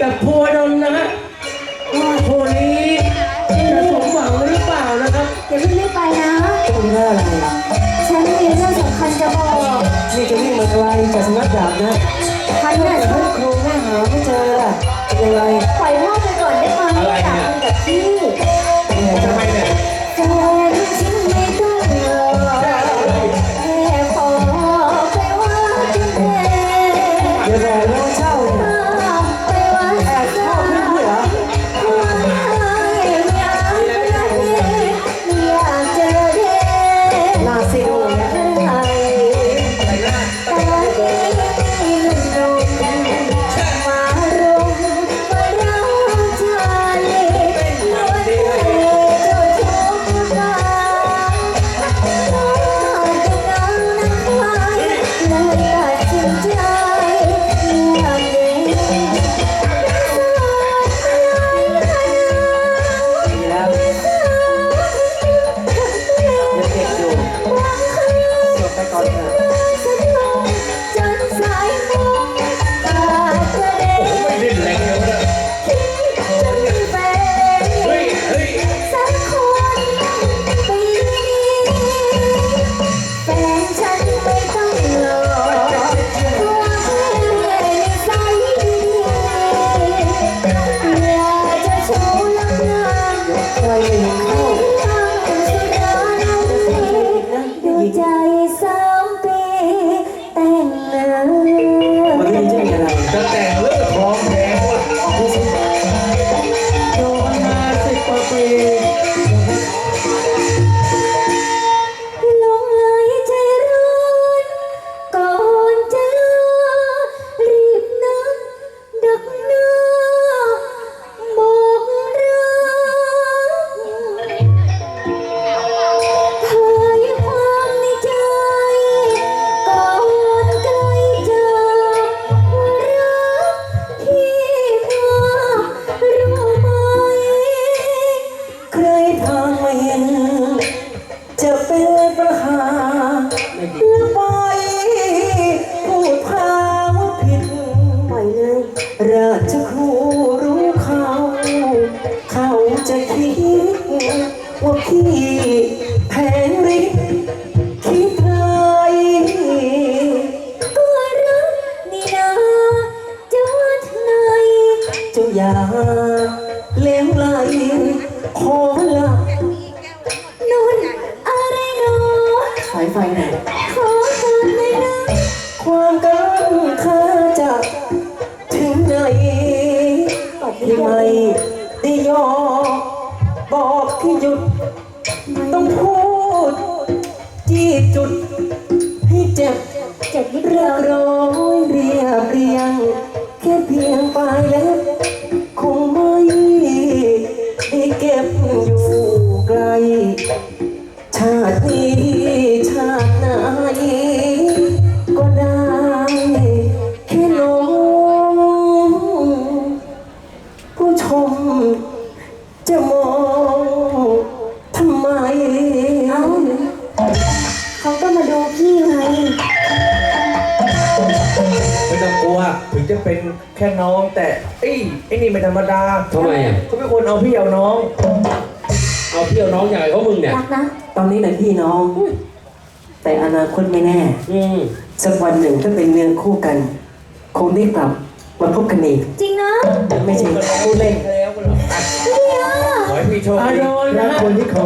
กับพัวนนท์นะฮะว่าพัวนี้จะสมหวังหรือเปล่านะครับอย่าเพิ่งรีบไปนะ คุณว่าอะไรฉันมีเรื่องสำคัญจะบอกนี่จะวิ่งมาไกลจากสำนักดาบนะ ฉันน่ะเฮ้ยครูแม่หาไม่เจอล่ะเป็นยังไง สามปีแต่งงานวันนี้จะมีอะไรจะแต่ ราชครูรู้เขา เขาจะคิดว่าพี่แผนริกคิดไรก็รักนี่นาจะวัดไหนเจ้าอย่าเลวไหลขอละนุ่นอะไรหนอสายไฟไหน บอกที่หยุด ต้องพูดจี้จุด ให้เจ็บเจ็บนิดเรีเดียยวบร้อยเรียบเรียง แค่เพียงปลายเล็บคงไม่ได้เก็บอยู่ไกล ชาตินี้ชาติไหน ต้องกลัว ถึงจะเป็นแค่น้องแต่ไอ้ยไอ้นี่ไม่ธรรมดาทำไมอะ เขาเป็นคนเอาพี่เอาน้อง เอาพี่เอาน้องอย่างไรเขามึงเนี่ย รักนะ ตอนนี้เป็นพี่น้อง แต่อนาคตไม่แน่ อืมสักวันหนึ่งถ้าเป็นเนื้อคู่กัน คงได้กลับมาพบกันอีกจริงนะไม่ใช่ผู้เล่น แล้วเหรอพี่อะขอให้พี่โชคอาดีโดนนะคนที่เขา